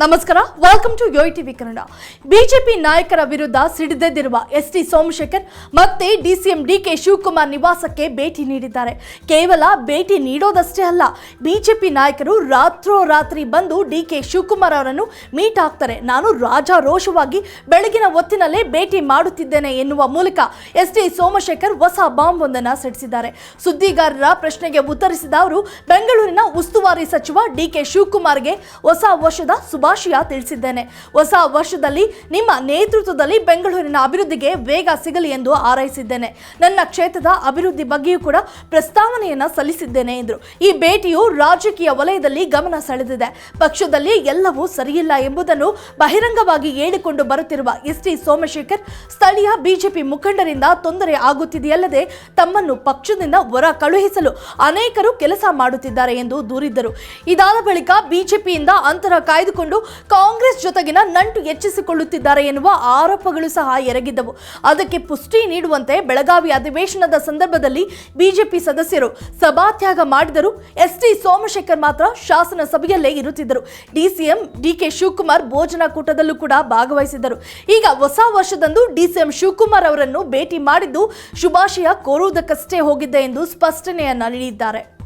ನಮಸ್ಕಾರ. Welcome to Yoyo TV Kannada BJP ನಾಯಕರ ವಿರುದ್ಧ ಸಿಡಿದೆದ್ದಿರುವ ಎಸ್ ಟಿ ಸೋಮಶೇಖರ್ ಮತ್ತೆ ಡಿಸಿಎಂ ಡಿಕೆ ಶಿವಕುಮಾರ್ ನಿವಾಸಕ್ಕೆ ಭೇಟಿ ನೀಡಿದ್ದಾರೆ. ಕೇವಲ ಭೇಟಿ ನೀಡೋದಷ್ಟೇ ಅಲ್ಲ ಬಿಜೆಪಿ ನಾಯಕರು ರಾತ್ರೋರಾತ್ರಿ ಬಂದು ಡಿಕೆ ಶಿವಕುಮಾರ್ ಅವರನ್ನು ಮೀಟ್ ಆಗ್ತಾರೆ. ನಾನು ರಾಜಾರೋಷವಾಗಿ ಬೆಳಗಿನ ಹೊತ್ತಿನಲ್ಲೇ ಭೇಟಿ ಮಾಡುತ್ತಿದ್ದೇನೆ ಎನ್ನುವ ಮೂಲಕ ಎಸ್ ಟಿ ಸೋಮಶೇಖರ್ ಹೊಸ ಬಾಂಬ್ ಒಂದನ್ನು ಸಿಡಿಸಿದ್ದಾರೆ. ಸುದ್ದಿಗಾರರ ಪ್ರಶ್ನೆಗೆ ಉತ್ತರಿಸಿದ ಅವರು, ಬೆಂಗಳೂರಿನ ಉಸ್ತುವಾರಿ ಸಚಿವ ಡಿಕೆ ಶಿವಕುಮಾರ್ಗೆ ಹೊಸ ವರ್ಷದ ಶುಭಾಶಯ ತಿಳಿಸಿದ್ದೇನೆ. ಹೊಸ ವರ್ಷದಲ್ಲಿ ನಿಮ್ಮ ನೇತೃತ್ವದಲ್ಲಿ ಬೆಂಗಳೂರಿನ ಅಭಿವೃದ್ಧಿಗೆ ವೇಗ ಸಿಗಲಿ ಎಂದು ಹಾರೈಸಿದ್ದೇನೆ. ನನ್ನ ಕ್ಷೇತ್ರದ ಅಭಿವೃದ್ಧಿ ಬಗ್ಗೆಯೂ ಕೂಡ ಪ್ರಸ್ತಾವನೆಯನ್ನ ಸಲ್ಲಿಸಿದ್ದೇನೆ ಎಂದರು. ಈ ಭೇಟಿಯು ರಾಜಕೀಯ ವಲಯದಲ್ಲಿ ಗಮನ ಸೆಳೆದಿದೆ. ಪಕ್ಷದಲ್ಲಿ ಎಲ್ಲವೂ ಸರಿಯಿಲ್ಲ ಎಂಬುದನ್ನು ಬಹಿರಂಗವಾಗಿ ಹೇಳಿಕೊಂಡು ಬರುತ್ತಿರುವ ಎಸ್ ಟಿ ಸೋಮಶೇಖರ್, ಸ್ಥಳೀಯ ಬಿಜೆಪಿ ಮುಖಂಡರಿಂದ ತೊಂದರೆ ಆಗುತ್ತಿದೆಯಲ್ಲದೆ ತಮ್ಮನ್ನು ಪಕ್ಷದಿಂದ ಹೊರ ಕಳುಹಿಸಲು ಅನೇಕರು ಕೆಲಸ ಮಾಡುತ್ತಿದ್ದಾರೆ ಎಂದು ದೂರಿದ್ದರು. ಇದಾದ ಬಳಿಕ ಬಿಜೆಪಿಯಿಂದ ಅಂತರ ಕಾಯ್ದುಕೊಂಡು ಕಾಂಗ್ರೆಸ್ ಜೊತೆಗಿನ ನಂಟು ಹೆಚ್ಚಿಸಿಕೊಳ್ಳುತ್ತಿದ್ದಾರೆ ಎನ್ನುವ ಆರೋಪಗಳು ಸಹ ಎರಗಿದ್ದವು. ಅದಕ್ಕೆ ಪುಷ್ಟಿ ನೀಡುವಂತೆ ಬೆಳಗಾವಿ ಅಧಿವೇಶನದ ಸಂದರ್ಭದಲ್ಲಿ ಬಿಜೆಪಿ ಸದಸ್ಯರು ಸಭಾತ್ಯಾಗ ಮಾಡಿದರು. ಎಸ್ ಟಿ ಸೋಮಶೇಖರ್ ಮಾತ್ರ ಶಾಸನ ಸಭೆಯಲ್ಲೇ ಇರುತ್ತಿದ್ದರು. ಡಿಸಿಎಂ ಡಿಕೆ ಶಿವಕುಮಾರ್ ಭೋಜನ ಕೂಟದಲ್ಲೂ ಕೂಡ ಭಾಗವಹಿಸಿದ್ದರು. ಈಗ ಹೊಸ ವರ್ಷದಂದು ಡಿಸಿಎಂ ಶಿವಕುಮಾರ್ ಅವರನ್ನು ಭೇಟಿ ಮಾಡಿದ್ದು ಶುಭಾಶಯ ಕೋರುವುದಕ್ಕಷ್ಟೇ ಹೋಗಿದ್ದೆ ಎಂದು ಸ್ಪಷ್ಟನೆಯನ್ನ ನೀಡಿದ್ದಾರೆ.